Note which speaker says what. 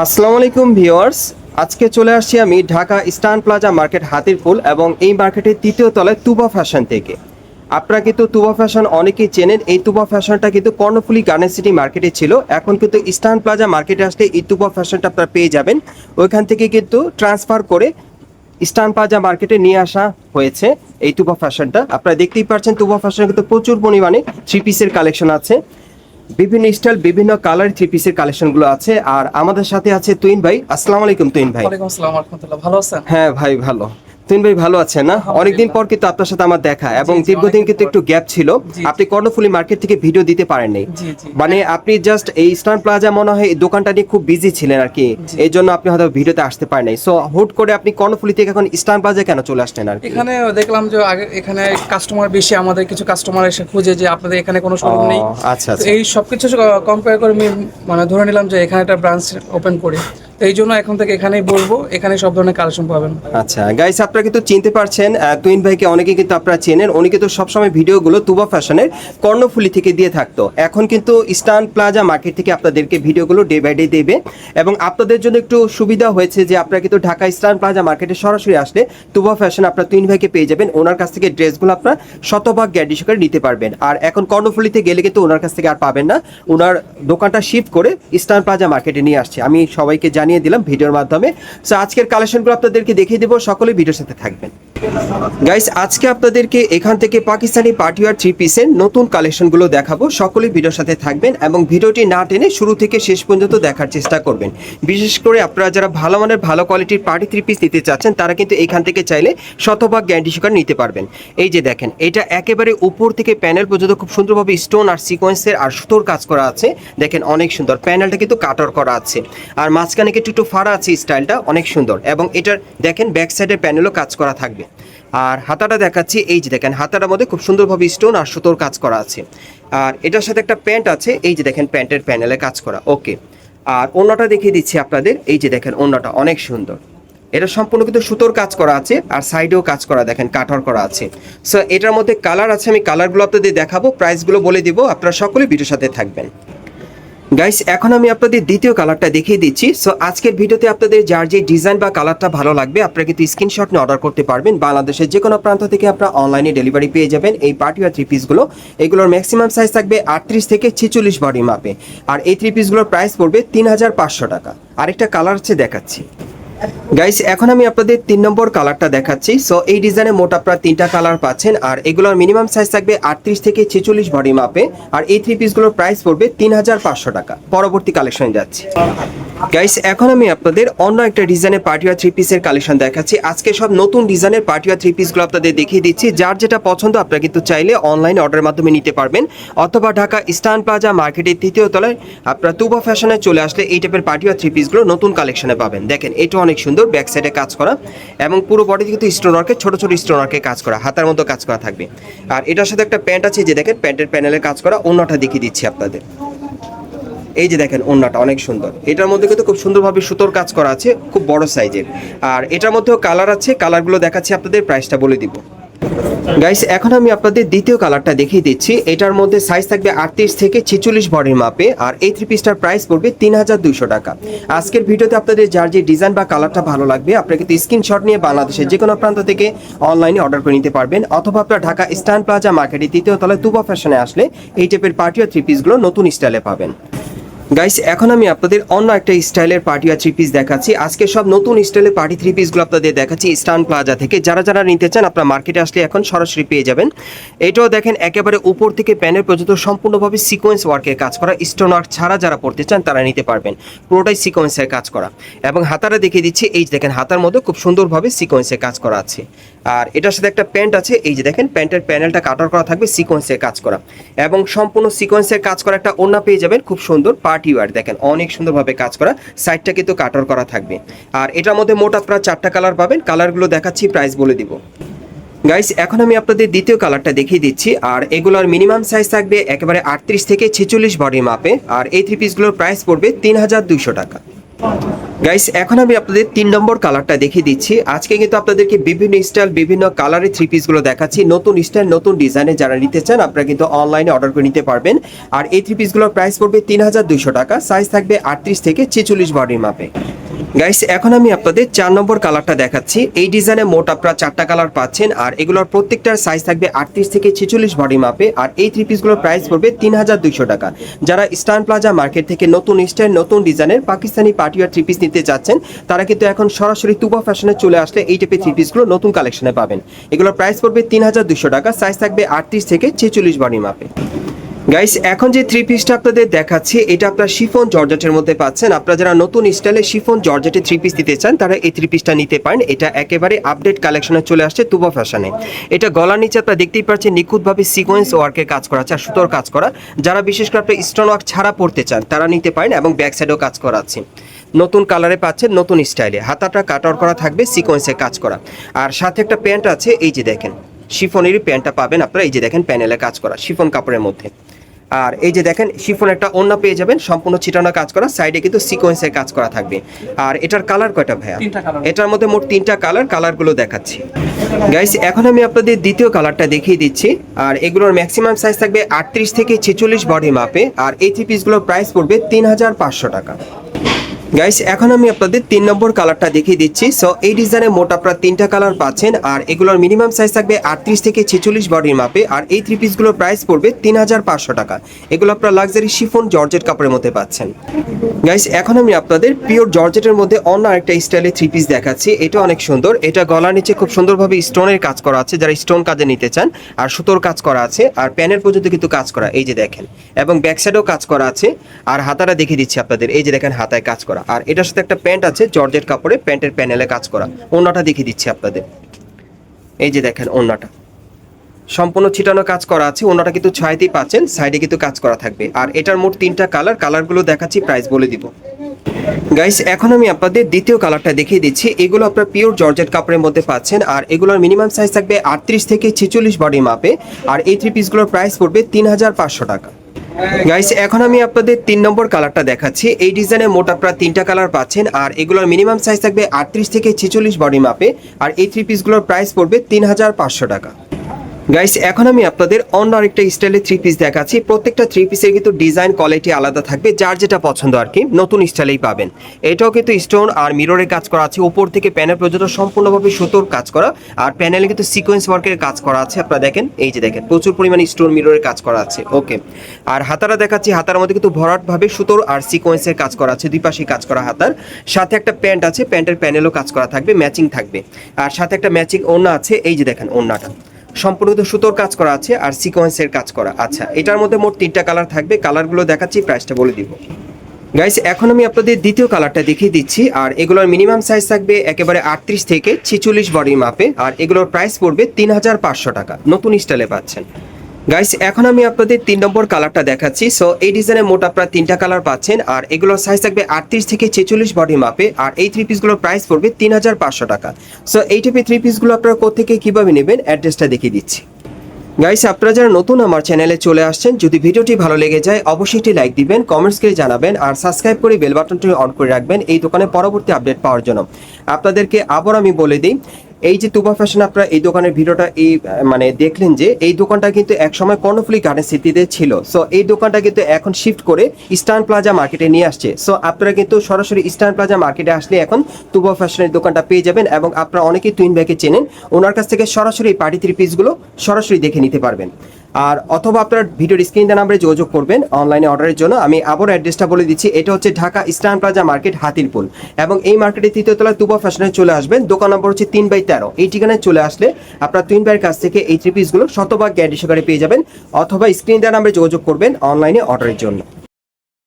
Speaker 1: আসসালামু আলাইকুম ভিউয়ার্স। আজকে চলে আসছি আমি ঢাকা স্টান প্লাজা মার্কেট হাতিরপুল এবং এই মার্কেটের তৃতীয় তলায় তুবা ফ্যাশন থেকে। আপনারা কিন্তু তুবা ফ্যাশন অনেকেই চেনেন। এই তুবা ফ্যাশনটা কিন্তু কর্ণফুলি গার্ডেন সিটি মার্কেটে ছিল। এখন কিন্তু ইস্টার্ন প্লাজা মার্কেটে আসলে এই তুবা ফ্যাশনটা আপনারা পেয়ে যাবেন। ওইখান থেকে কিন্তু ট্রান্সফার করে ইস্টার্ন প্লাজা মার্কেটে নিয়ে আসা হয়েছে এই তুবা ফ্যাশনটা। আপনারা দেখতেই পাচ্ছেন তুবা ফ্যাশনে কিন্তু প্রচুর পরিমাণে থ্রি পিসের কালেকশন আছে। বিভিন্ন স্টাইল বিভিন্ন কালার থ্রি পিসের কালেকশনগুলো আছে। আর আমাদের সাথে আছে তুইন ভাই। আসসালামু আলাইকুম তুইন ভাই।
Speaker 2: ওয়ালাইকুম আসসালাম রাহমাতুল্লাহ ভালো আছেন?
Speaker 1: হ্যাঁ ভাই ভালো। তুইন ভাই ভালো আছেন না? অনেকদিন পর কিন্তু আপনার সাথে আমার দেখা এবং দীর্ঘদিন কিন্তু একটু গ্যাপ ছিল। আপনি কর্ণফুলি মার্কেট থেকে ভিডিও দিতে পারেননি। মানে আপনি জাস্ট এই স্টার প্লাজা মনে হয় দোকানটা নিয়ে খুব বিজি ছিলেন আর কি। এই জন্য আপনি হয়তো ভিডিওতে আসতে পারেন নাই সো হুট করে আপনি কর্ণফুলি থেকে এখন স্টার প্লাজা কেন চলে আসলেন আর
Speaker 2: এখানে দেখলাম যে আগে এখানে কাস্টমার বেশি আমাদের কিছু কাস্টমার এসে খুঁজে যে আপনাদের এখানে কোনো শোরুম নেই।
Speaker 1: আচ্ছা আচ্ছা।
Speaker 2: এই সবকিছু কম্পেয়ার করে আমি মানে ধরে নিলাম যে এখানে একটা ব্রাঞ্চ ওপেন করি। তো এই জন্য এখন থেকে এখানেই বলব এখানে সব ধরনের কালেকশন পাবেন।
Speaker 1: আচ্ছা গাইস আপনারা কিন্তু চিনতে পারছেন তুইন ভাইকে অনেকে কিন্তু আপনারা চেনেন। উনি কিন্তু সবসময় ভিডিওগুলো তুবা ফ্যাশনের কর্ণফুলি থেকে দিয়ে থাকতো। এখন কিন্তু ইস্টার্ন প্লাজা মার্কেট থেকে আপনাদেরকে ভিডিওগুলো ডে বাই ডে দেবে এবং আপনাদের জন্য একটু সুবিধা হয়েছে যে আপনারা কিন্তু ঢাকা ইস্টার্ন প্লাজা মার্কেটে সরাসরি আসলে তুবা ফ্যাশন আপনার তুইন ভাইকে পেয়ে যাবেন। ওনার কাছ থেকে ড্রেসগুলো আপনার শতভাগ গ্যারান্টি সহকারে নিতে পারবেন। আর এখন কর্ণফুলিতে গেলে কিন্তু ওনার কাছ থেকে আর পাবেন না। ওনার দোকানটা শিফট করে ইস্টার্ন প্লাজা মার্কেটে নিয়ে আসছে। আমি সবাইকে জানিয়ে দিলাম ভিডিওর মাধ্যমে। সো আজকের কালেকশনগুলো আপনাদেরকে দেখিয়ে দেবো। সকলে ভিডিওর সাথে থাকবেন। গাইস আজকে আপনাদেরকে এখান থেকে পাকিস্তানি পার্টিওয়ার থ্রি পিসের নতুন কালেকশনগুলো দেখাবো। সকলেই ভিডিওর সাথে থাকবেন এবং ভিডিওটি না টেনে শুরু থেকে শেষ পর্যন্ত দেখার চেষ্টা করবেন। বিশেষ করে আপনারা যারা ভালো মানের, ভালো কোয়ালিটির পার্টি থ্রি পিস নিতে চাচ্ছেন, তারা কিন্তু এখান থেকে চাইলে শতভাগ গ্যারান্টি সহকারে নিতে পারবেন। এই যে দেখেন, এটা একেবারে উপর থেকে প্যানেল পর্যন্ত খুব সুন্দরভাবে স্টোন আর সিকোয়েন্সের আর সুতোর কাজ করা আছে। দেখেন অনেক সুন্দর প্যানেলটা কিন্তু কাটার করা আছে। আর মাঝখানে কিন্তু একটু ফাড়া আছে স্টাইলটা অনেক সুন্দর। এবং এটার, দেখেন ব্যাক সাইডের প্যানেলও কাজ করা থাকবে। আর হাতাটা দেখাচ্ছি, এই যে দেখেন, হাতাটার মধ্যে খুব সুন্দরভাবে স্টোন আর সুতোর কাজ করা আছে। আর এটার সাথে একটা প্যান্ট আছে, এই যে দেখেন প্যান্টের প্যানেলে কাজ করা ওকে আর অন্যটা দেখিয়ে দিচ্ছি আপনাদের, এই যে দেখেন অন্যটা অনেক সুন্দর। এটা সম্পূর্ণ কিন্তু সুতোর কাজ করা আছে, আর সাইডেও কাজ করা, দেখেন, কাঠর করা আছে। সো এটার মধ্যে কালার আছে, আমি কালারগুলো আপনাদের দেখাবো প্রাইসগুলো বলে দিব, আপনারা সকলে ভিডিওর সাথে থাকবেন। গাইস এখন আমি আপনাদের দ্বিতীয় কালারটা দেখিয়ে দিচ্ছি। সো আজকের ভিডিওতে আপনাদের যার যে ডিজাইন বা কালারটা ভালো লাগবে, আপনারা কিন্তু স্ক্রিনশট নিয়ে অর্ডার করতে পারবেন। বাংলাদেশের যে কোনো প্রান্ত থেকে আপনারা অনলাইনে ডেলিভারি পেয়ে যাবেন এই পার্টি বা থ্রি পিসগুলো এগুলোর ম্যাক্সিমাম সাইজ থাকবে আটত্রিশ থেকে ছেচল্লিশ বডি মাপে আর এই থ্রি পিসগুলোর প্রাইস পড়বে তিন হাজার পাঁচশো টাকা। আরেকটা কালার হচ্ছে দেখাচ্ছি। গাইস এখন আমি আপনাদের তিন নম্বর কালারটা দেখাচ্ছি। সো এই ডিজাইনে মোট আপনারা তিনটা কালার পাচ্ছেন, আর এগুলোর মিনিমাম সাইজ থাকবে আটত্রিশ থেকে ছেচল্লিশ বডি মাপে আর এই থ্রি পিসগুলোর প্রাইস পড়বে তিন হাজার পাঁচশো টাকা। পরবর্তী কালেকশনে যাচ্ছি। গাইস এখন আমি আপনাদের অন্য একটা ডিজাইনের পার্টিয়া থ্রি পিসের কালেকশন দেখাচ্ছি। আজকে সব নতুন ডিজাইনের পার্টিয়া থ্রি পিসগুলো আপনাদের দেখিয়ে দিচ্ছি। যার যেটা পছন্দ, আপনারা কিন্তু চাইলে অনলাইন অর্ডারের মাধ্যমে নিতে পারবেন। অথবা ঢাকা স্টান প্লাজা মার্কেটের তৃতীয় তলায় আপনারা তুবা ফ্যাশনে চলে আসলে এই টাইপের পার্টিয়া থ্রি পিসগুলো নতুন কালেকশনে পাবেন। দেখেন, এটা অনেক সুন্দর ব্যাক সাইডে কাজ করা এবং পুরো বডিতে কিন্তু স্টোনারকে ছোট ছোট স্টোনারকে কাজ করা, হাতার মতো কাজ করা থাকবে। আর এটার সাথে একটা প্যান্ট আছে যে দেখেন প্যান্টের প্যানেলে কাজ করা, অন্যটা দেখিয়ে দিচ্ছি আপনাদের। এই যে দেখেন ওন্নাটা অনেক সুন্দর। এটার মধ্যে কিন্তু খুব সুন্দরভাবে সুতোর কাজ করা আছে, খুব বড় সাইজের। আর এটার মধ্যেও কালার আছে, কালারগুলো দেখাচ্ছি আপনাদের, প্রাইসটা বলে দিব। গাইস এখন আমি আপনাদের দ্বিতীয় কালারটা দেখিয়ে দিচ্ছি। এটার মধ্যে সাইজ থাকবে আটত্রিশ থেকে ছেচল্লিশ বডির মাপে, আর এই থ্রি পিসটার প্রাইস পড়বে তিন হাজার দুইশো টাকা। আজকের ভিডিওতে আপনাদের যার যে ডিজাইন বা কালারটা ভালো লাগবে আপনারা কিন্তু স্ক্রিনশট নিয়ে বাংলাদেশের যে কোনো প্রান্ত থেকে অনলাইনে অর্ডার করে নিতে পারবেন, অথবা আপনারা ঢাকা স্ট্যান্ড প্লাজা মার্কেটে তৃতীয় তলায় তুবা ফ্যাশনে আসলে এই টাইপের পার্টি আর থ্রি পিসগুলো নতুন স্টাইলে পাবেন। গাইস এখন আমি আপনাদের অন্য একটা স্টাইলের পার্টি আর থ্রি পিস দেখাচ্ছি। আজকে সব নতুন স্টাইলের পার্টি থ্রি পিসগুলো আপনাদের দেখাচ্ছি স্টান প্লাজা থেকে। যারা যারা নিতে চান, আপনার মার্কেটে আসলে এখন সরাসরি পেয়ে যাবেন। এটাও দেখেন, একেবারে উপর থেকে প্যানের পর্যন্ত সম্পূর্ণভাবে সিকোয়েন্স ওয়ার্কের কাজ করা। স্টোন ওয়ার্ক ছাড়া যারা পড়তে চান, তারা নিতে পারবেন। পুরোটাই সিকোয়েন্সের কাজ করা। এবং হাতারা দেখিয়ে দিচ্ছি, এই যে দেখেন, হাতার মধ্যে খুব সুন্দরভাবে সিকোয়েন্সের কাজ করা আছে। আর এটার সাথে একটা প্যান্ট আছে, এই যে দেখেন প্যান্টের প্যানেলটা কাটার করা থাকবে সিকোয়েন্সের কাজ করা। এবং সম্পূর্ণ সিকোয়েন্সের কাজ করা একটা ওড়না পেয়ে যাবেন, খুব সুন্দর। পার্টি ওয়ার দেখেন, অনেক সুন্দরভাবে কাজ করা সাইডটা কিন্তু কাটার করা থাকবে। আর এটার মধ্যে মোট আপনারা চারটা কালার পাবেন কালারগুলো দেখাচ্ছি প্রাইস বলে দিব। গাইস এখন আমি আপনাদের দ্বিতীয় কালারটা দেখিয়ে দিচ্ছি, আর এগুলোর মিনিমাম সাইজ থাকবে একেবারে আটত্রিশ থেকে ছেচল্লিশ বডি মাপে, আর এই থ্রি পিসগুলোর প্রাইস পড়বে তিন হাজার দুইশো টাকা। গাইস এখন আমি আপনাদের তিন নম্বর কালারটা দেখিয়ে দিচ্ছি। আজকে কিন্তু আপনাদেরকে বিভিন্ন স্টাইল বিভিন্ন কালারের থ্রি পিসগুলো দেখাচ্ছি। নতুন স্টাইল নতুন ডিজাইনে যারা নিতে চান, আপনারা কিন্তু অনলাইনে অর্ডার করে নিতে পারবেন। আর এই থ্রি পিসগুলোর প্রাইস পড়বে তিন হাজার দুইশো টাকা। সাইজ থাকবে আটত্রিশ থেকে ছেচল্লিশ বডির মাপে গাইস এখন আমি আপনাদের চার নম্বর কালারটা দেখাচ্ছি। এই ডিজাইনে মোট আপনারা চারটা কালার পাচ্ছেন। আর এগুলোর প্রত্যেকটার সাইজ থাকবে আটত্রিশ থেকে ছেচল্লিশ বডি মাপে আর এই থ্রি পিসগুলোর প্রাইস পড়বে তিন হাজার দুইশো টাকা। যারা স্টান প্লাজা মার্কেট থেকে নতুন স্টাইল নতুন ডিজাইনের পাকিস্তানি পার্টিয়ার থ্রি পিস চাচ্ছেন, তারা কিন্তু এখন সরাসরি তুবা ফ্যাশনে চলে আসলে এই টাইপের থ্রি পিসগুলো নতুন কালেকশনে পাবেন। এগুলোর প্রাইস পড়বে তিন হাজার দুশো টাকা সাইজ থাকবে আটত্রিশ থেকে ছেচল্লিশ বডি মাপে গাইস এখন যে থ্রি পিসটা আপনাদের দেখাচ্ছি, এটা আপনার শিফন জর্জেটের মধ্যে পাচ্ছেন। আপনারা যারা নতুন স্টাইলে শিফন জর্জেটে থ্রি পিস দিতে চান, তারা এই থ্রি পিসটা নিতে পারেন। এটা একেবারে আপডেট কালেকশনে চলে আসছে তুবা ফ্যাশনে এটা গলার নিচে আপনারা দেখতেই পাচ্ছেন নিখুঁতভাবে সিকোয়েন্স ওয়ার্কের কাজ করা আছে আর সুতোর কাজ করা। যারা বিশেষ করে আপনি স্টোন ওয়ার্ক ছাড়া পড়তে চান, তারা নিতে পারেন এবং ব্যাক সাইডেও কাজ করা আছে। নতুন কালারে পাচ্ছেন নতুন স্টাইলে। হাতাটা কাট আউট করা থাকবে সিকোয়েন্সে কাজ করা। আর সাথে একটা প্যান্ট আছে এই যে দেখেন শিফনেরই প্যান্টটা পাবেন আপনারা এই যে দেখেন প্যানেলে কাজ করা শিফন কাপড়ের মধ্যে। আর এই যে দেখেন শিফন একটা অন্য পেয়ে যাবেন সম্পূর্ণ ছিটানো কাজ করা সাইডে কিন্তু সিকোয়েন্সের কাজ করা থাকবে। আর এটার কালার কয়টা ভাইয়া? এটার মধ্যে মোট তিনটা কালার কালারগুলো দেখাচ্ছি। গাইস এখন আমি আপনাদের দ্বিতীয় কালারটা দেখিয়ে দিচ্ছি। আর এগুলোর ম্যাক্সিমাম সাইজ থাকবে আটত্রিশ থেকে ছেচল্লিশ বডি মাপে আর এই থ্রি পিসগুলোর প্রাইস পড়বে তিন হাজার পাঁচশো টাকা। গাইস এখন আমি আপনাদের তিন নম্বর কালারটা দেখিয়ে দিচ্ছি। সো এই ডিজাইনে মোট আপনারা তিনটা কালার পাচ্ছেন, আর এগুলোর মিনিমাম সাইজ থাকবে আটত্রিশ থেকে ছেচল্লিশ বডির মাপে, আর এই থ্রি পিসগুলোর প্রাইস পড়বে তিন হাজার পাঁচশো টাকা। এগুলো আপনারা লাক্সারি শিফন জর্জেট কাপড়ের মধ্যে পাচ্ছেন। গাইস এখন আমি আপনাদের পিওর জর্জেটের মধ্যে অন্য আরেকটা স্টাইলের থ্রি পিস দেখাচ্ছি। এটা অনেক সুন্দর। এটা গলার নিচে খুব সুন্দরভাবে স্টোনের কাজ করা আছে, যারা স্টোন কাজে নিতে চান, আর সুতোর কাজ করা আছে, আর প্যানের পর্যন্ত কিন্তু কাজ করা, এই যে দেখেন। এবং ব্যাক সাইডেও কাজ করা আছে। আর হাতাটা দেখিয়ে দিচ্ছি আপনাদের, এই যে দেখেন হাতায় কাজ করা। আর এটার সাথে একটা প্যান্ট আছে, জর্জেট কাপড়ে প্যান্টের প্যানেলে কাজ করা। ওনাটা দেখিয়ে দিচ্ছি আপনাদের। এই যে দেখেন ওনাটা সম্পূর্ণ ছিটানো কাজ করা আছে ওনাটা কিন্তু ছয়তেই পাচ্ছেন, সাইডে কিন্তু কাজ করা থাকবে। আর এটার মোট তিনটা কালার, কালারগুলো দেখাচ্ছি, প্রাইস বলে দিব। গাইস, এখন আমি আপনাদের দ্বিতীয় কালারটা দেখিয়ে দিচ্ছি। এগুলো আপনার পিওর জর্জেট কাপড়ের মধ্যে পাচ্ছেন, আর এগুলোর মিনিমাম সাইজ থাকবে আটত্রিশ থেকে ছেচল্লিশ বডি মাপে, আর এই থ্রি পিসগুলোর প্রাইস পড়বে তিন হাজার পাঁচশো টাকা। গাইস এখন আমি আপনাদের তিন নম্বর কালারটা দেখাচ্ছি। এই ডিজাইনের মোট আপনারা তিনটা কালার পাচ্ছেন, আর এগুলোর মিনিমাম সাইজ থাকবে আটত্রিশ থেকে ছেচল্লিশ বডি মাপে আর এই থ্রি পিসগুলোর প্রাইস পড়বে তিন হাজার পাঁচশো টাকা। গাইস এখন আমি আপনাদের অন্য আরেকটা স্টাইলের থ্রি পিস দেখাচ্ছি। প্রত্যেকটা থ্রি পিসের কিন্তু ডিজাইন কোয়ালিটি আলাদা থাকবে, যার যেটা পছন্দ আর কি, নতুন স্টাইলেই পাবেন। এটাও কিন্তু স্টোন আর মিররের কাজ করা আছে, উপর থেকে প্যানেল পর্যন্ত সম্পূর্ণভাবে সুতোর কাজ করা, আর প্যানেলে কিন্তু সিকোয়েন্স ওয়ার্কের কাজ করা আছে, আপনারা দেখেন, এই যে দেখেন, প্রচুর পরিমাণে স্টোন মিররের কাজ করা আছে ওকে আর হাতারা দেখাচ্ছি, হাতার মধ্যে কিন্তু ভরাটভাবে সুতোর আর সিকোয়েন্সের কাজ করা আছে দুই পাশে কাজ করা হাতার। সাথে একটা প্যান্ট আছে প্যান্টের প্যানেলও কাজ করা থাকবে ম্যাচিং থাকবে। আর সাথে একটা ম্যাচিং ওড়না আছে, এই যে দেখেন, ওড়নাটা। সম্পূর্ণ কিন্তু সুতোর কাজ করা আছে আর সিকোয়েন্সের কাজ করা। আচ্ছা এটার মধ্যে মোট তিনটা কালার থাকবে। কালারগুলো দেখাচ্ছি, প্রাইসটা বলে দিব। গাইস এখন আমি আপনাদের দ্বিতীয় কালারটা দেখিয়ে দিচ্ছি। আর এগুলোর মিনিমাম সাইজ থাকবে একেবারে আটত্রিশ থেকে ছেচল্লিশ বডি মাপে আর এগুলোর প্রাইস পড়বে তিন হাজার পাঁচশো টাকা। নতুন স্টাইলে পাচ্ছেন। গাইস এখন আমি আপনাদের তিন নম্বর কালারটা দেখাচ্ছি। সো এই ডিজাইনে মোট আপনারা তিনটা কালার পাচ্ছেন, আর এগুলোর সাইজ থাকবে আটত্রিশ থেকে ছেচল্লিশ বডি মাপে আর এই থ্রি পিসগুলোর প্রাইস পড়বে তিন হাজার পাঁচশো টাকা। সো এই টাইপের থ্রি পিসগুলো আপনারা কোথেকে কীভাবে নেবেন অ্যাড্রেসটা দেখিয়ে দিচ্ছি। গাইস আপনারা যারা নতুন আমার চ্যানেলে চলে আসছেন, যদি ভিডিওটি ভালো লেগে যায়, অবশ্যই একটি লাইক দিবেন কমেন্টস করে জানাবেন, আর সাবস্ক্রাইব করে বেল বাটনটি অন করে রাখবেন, এই দোকানে পরবর্তী আপডেট পাওয়ার জন্য। আপনাদেরকে আবার আমি বলে দিই এই যে তুবা ফ্যাশন আপনারা এই দোকানের ভিডিওটা এই মানে দেখলেন যে এই দোকানটা কিন্তু একসময় কর্ণফুলি গার্ডেন সিটিতে ছিল। সো এই দোকানটা কিন্তু এখন শিফট করে ইস্টার্ন প্লাজা মার্কেটে নিয়ে আসছে। সো আপনারা কিন্তু সরাসরি ইস্টার্ন প্লাজা মার্কেটে আসলে এখন তুবা ফ্যাশনের দোকানটা পেয়ে যাবেন এবং আপনারা অনেকেই টুইন ব্যাগে চেনেন। ওনার কাছ থেকে সরাসরি পার্টি থ্রি পিসগুলো সরাসরি দেখে নিতে পারবেন। আর অথবা আপনার ভিডিওর স্ক্রিন নাম্বারে যোগাযোগ করবেন অনলাইনে অর্ডারের জন্য। আমি আবার অ্যাড্রেসটা বলে দিচ্ছি, এটা হচ্ছে Dhaka Eastern Plaza market, Hatirpool. এবং এই মার্কেটের তৃতীয় তলায় তুবা ফ্যাশনে চলে আসবেন। দোকান নম্বর হচ্ছে তিন বাই তেরো। এই ঠিকানায় চলে আসলে আপনার তিন বাইয়ের কাছ থেকে এই থ্রি পিসগুলো শতভাগ গ্যারান্টি সহকারে পেয়ে যাবেন। অথবা স্ক্রিন দেওয়ার নাম্বারে যোগাযোগ করবেন অনলাইনে অর্ডারের জন্য।